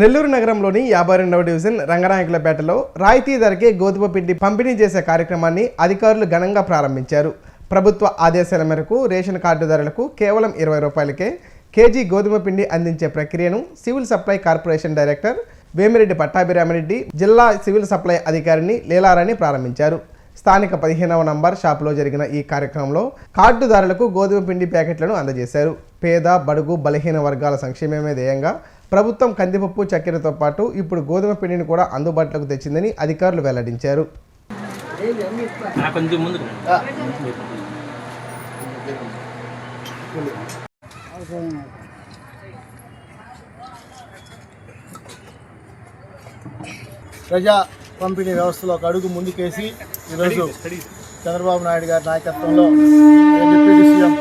నెల్లూరు నగరంలోని యాభై రెండవ డివిజన్ రంగనాయకులపేటలో రాయితీ ధరకే గోధుమ పిండి పంపిణీ చేసే కార్యక్రమాన్ని అధికారులు ఘనంగా ప్రారంభించారు. ప్రభుత్వ ఆదేశాల మేరకు రేషన్ కార్డుదారులకు కేవలం ఇరవై రూపాయలకే కేజీ గోధుమ పిండి అందించే ప్రక్రియను civil supply corporation director Vemireddy Pattabhiramareddy జిల్లా సివిల్ సప్లై అధికారిని లీలారాణి ప్రారంభించారు. స్థానిక పదిహేనవ నంబర్ షాపులో జరిగిన ఈ కార్యక్రమంలో కార్డుదారులకు గోధుమ పిండి ప్యాకెట్లను అందజేశారు. పేద బడుగు బలహీన వర్గాల సంక్షేమమే ధ్యేయంగా ప్రభుత్వం కందిపప్పు చక్కెరతో పాటు ఇప్పుడు గోధుమ పిండిని కూడా అందుబాటులోకి తెచ్చిందని అధికారులు వెల్లడించారు. ప్రజా పంపిణీ వ్యవస్థలో ఒక అడుగు ముందుకేసి ఈరోజు చంద్రబాబు నాయుడు గారి నాయకత్వంలో డిప్యూటీ సీఎం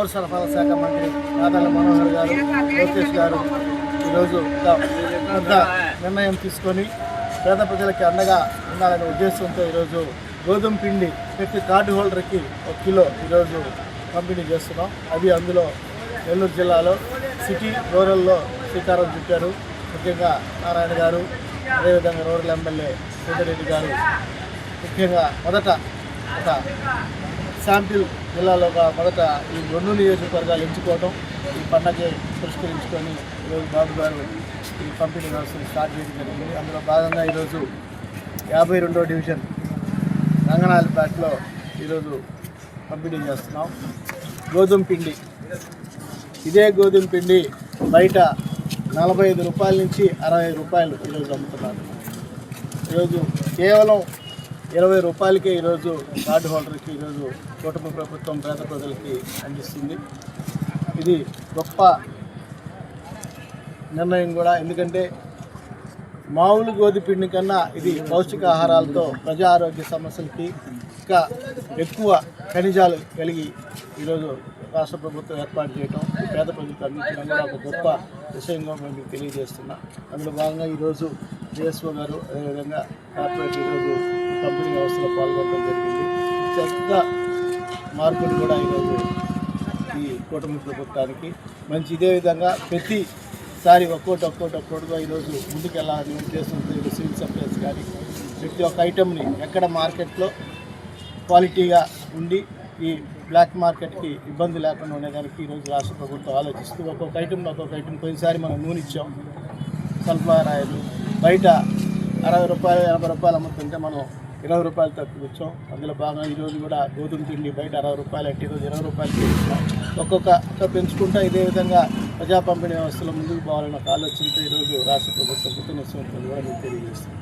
పౌర సరఫరాల శాఖ మంత్రి నాదల్ల మనోహర్ గారు లోకేష్ గారు ఈరోజు పెద్ద నిర్ణయం తీసుకొని పేద ప్రజలకి అండగా ఉండాలనే ఉద్దేశంతో ఈరోజు గోధుమ పిండి ప్రతి కార్డు హోల్డర్కి ఒక కిలో ఈరోజు పంపిణీ చేస్తున్నాం. అది అందులో నెల్లూరు జిల్లాలో సిటీ రూరల్లో శ్రీకారం చుట్టారు. ముఖ్యంగా నారాయణ గారు అదేవిధంగా రూరల్ ఎమ్మెల్యే సీతారెడ్డి గారు. ముఖ్యంగా మొదట ఒక శాంపిల్ జిల్లాలో ఒక మొదట ఈ రెండు నియోజకవర్గాలు ఎంచుకోవడం ఈ పండగ పురస్కరించుకొని ఈరోజు బాబు గారు ఈ పంపిణీ వ్యవస్థను స్టార్ట్ చేయడం జరిగింది. అందులో భాగంగా ఈరోజు యాభై రెండో డివిజన్ రంగనాథపేటలో ఈరోజు పంపిణీ చేస్తున్నాం. గోధుమ పిండి. ఇదే గోధుమ పిండి బయట నలభై ఐదు రూపాయల నుంచి అరవై రూపాయలు ఈరోజు అమ్ముతున్నారు. ఈరోజు కేవలం ఇరవై రూపాయలకే ఈరోజు కార్డు హోల్డర్కి ఈరోజు కుటుంబ ప్రభుత్వం పేద ప్రజలకి అందిస్తుంది. ఇది గొప్ప నిర్ణయం కూడా. ఎందుకంటే మామూలు గోధుమ పిండి కన్నా ఇది పౌష్టికాహారాలతో ప్రజా ఆరోగ్య సమస్యలకి ఇంకా ఎక్కువ ఖనిజాలు కలిగి ఈరోజు రాష్ట్ర ప్రభుత్వం ఏర్పాటు చేయడం పేద ప్రజలకు అందించడం కూడా ఒక గొప్ప విషయంగా మేము తెలియజేస్తున్నాం. అందులో భాగంగా ఈరోజు డిఎస్ఓ గారు అదేవిధంగా కార్పొరేట్ ఈరోజు కంపెనీ వ్యవస్థలో పాల్గొనడం జరిగింది. చెత్త మార్పులు కూడా ఈరోజు ఈ కూటమి ప్రభుత్వానికి. మంచి ఇదే విధంగా ప్రతిసారి ఒక్కోటి ఒక్కోటి ఒక్కోటిగా ఈరోజు ముందుకెళ్ళాలని ఉద్దేశంతో సివిల్ సప్లైస్ కానీ ప్రతి ఒక్క ఐటెంని ఎక్కడ మార్కెట్లో క్వాలిటీగా ఉండి ఈ బ్లాక్ మార్కెట్కి ఇబ్బంది లేకుండా ఉండేదానికి ఈరోజు రాష్ట్ర ప్రభుత్వం ఆలోచిస్తూ ఒక్కొక్క ఐటెం ఒక్కొక్క ఐటెం కొన్నిసారి మనం నూనె ఇచ్చాం సన్ఫ్లవర్ ఆయిల్ బయట అరవై రూపాయలు ఎనభై రూపాయలు అమ్ముతుంటే మనం ఇరవై రూపాయలు తక్కువ ఇచ్చాం అందులో భాగంగా ఈరోజు కూడా గోధుమ పిండి బయట అరవై రూపాయలు అంటే ఈరోజు ఇరవై రూపాయలు ఇస్తున్నాం ఒక్కొక్క పెంచుకుంటా ఇదే విధంగా ప్రజా పంపిణీ వ్యవస్థలో ముందుకు పోవాలన్న ఆలోచనతో ఈరోజు రాష్ట్ర ప్రభుత్వం కృతజ్ఞతలు కూడా మీకు తెలియజేస్తుంది.